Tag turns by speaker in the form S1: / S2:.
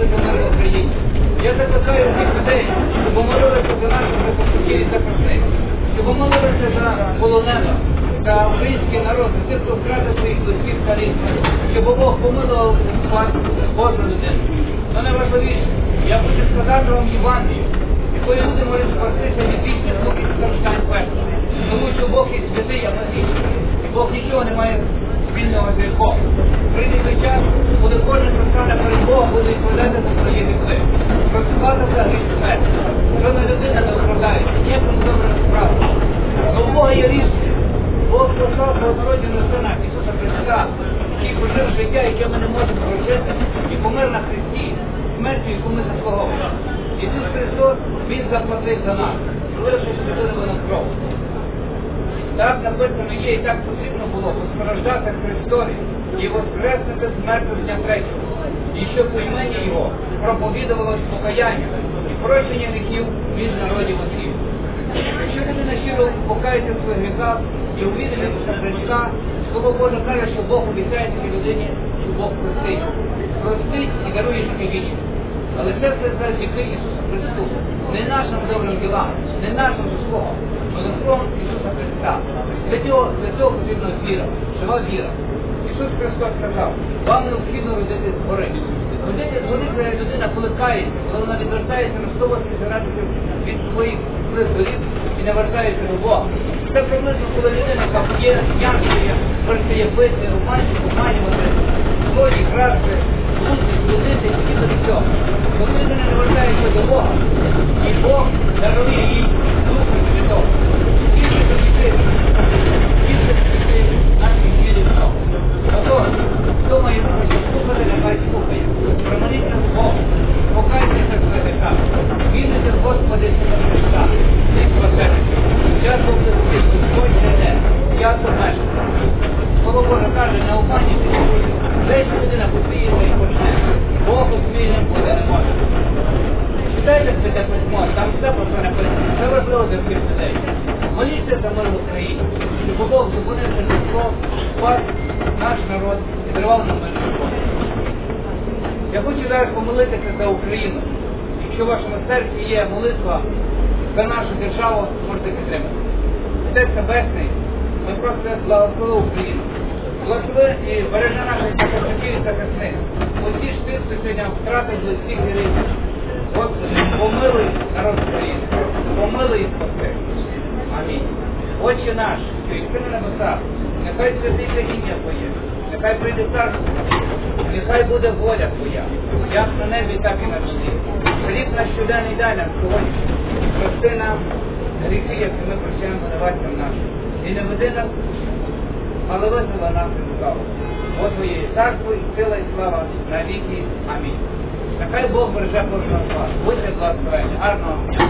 S1: допомоги Україні. Я закликаю всіх людей, щоб молилися за нас, щоб покусілися про них, щоб молилися за полонена, та український народ, за тих, хто втратив своїх близьких та рідних, щоб Бог помилував Божу людину. Це найважливіше. Я хочу сказати вам Євангелію, якою люди можуть спастися від вічних і страждань першого. Тому що Бог і святий, а і Бог нічого не має спільного з гріхом. Прийде час, є рішення. Бог послав Богородину Сина Ісуса Христа, який прожив життя, яке ми не можемо прожити, і помер на Христі, смертю, яку ми заслуговуємо. Ісус Христос, Він заплатив за нас, вирішив святого на кров. Так написано є, і так потрібно було постраждати Христові і воскреснути з дня третього. І щоб у Його проповідувалось покаяння і прощення гріхів між народів усіх. Якщо людина щиро покається в своїх гріхах і увійде в Христа, Слово Боже каже, що Бог обіцяє такій людині, що Бог простить. Простить і дарує життя вічне. Але це все завдяки Ісусу Христу. Не нашим добрим ділам, не нашим заслугам, але заслугам Ісуса Христа. Для цього, для цього потрібна віра, жива віра. Ісус Христос сказав, вам необхідно родити згори. Родити згори це людина, коли кається, коли вона відвертається на 180 градусів від своїх призорів і не вертається до Бога. Це приблизно, коли людина, там є, ямчує, перестає бити, обманювати, обманювати, злодій, красти, бути, судити, і до цього. Коли людина не вертається до Бога, і Бог дарує їй Духа Святого. Більше завжди, більше завжди наших вірів цього. Отож, хто має хоче слухати, нехай слухає. Промоліться в Бога, покайтеся в своїх гріхах. Вірите в Господи Ісуса Христа, і спасетеся. Час Бог близький, Господь не йде, час обмежений. Слово Боже каже, не обманюйте. Десь людина посіється і почне. Бог усмільним буде не може. Читайте святе письмо, там все про це написано. Це важливо для всіх людей. Моліться за мир в Україні, щоб зупинив це зло, спас наш народ і тривав на мир. Я хочу зараз помолитися за Україну. Якщо в вашому серці є молитва за нашу державу, можете підтримати. Отець Небесний, ми просто благослови Україну. Благослови і бережи наших захисників і захисних. Усі ж тих, хто сьогодні втратив близьких і рідних. Отче наш, що єси на небесах, нехай святиться ім'я Твоє, нехай прийде царство, нехай буде воля Твоя, як на небі, так і на землі. Хліб наш щоденний дай нам сьогодні. Прости нам гріхи, які ми прощаємо винуватцям нашим. І не веди нас, але визвола нас від лукавого. Бо Твоє царство і сила і слава на віки. Амінь. Нехай Бог береже кожного з вас. Будьте благословені. Гарного дня.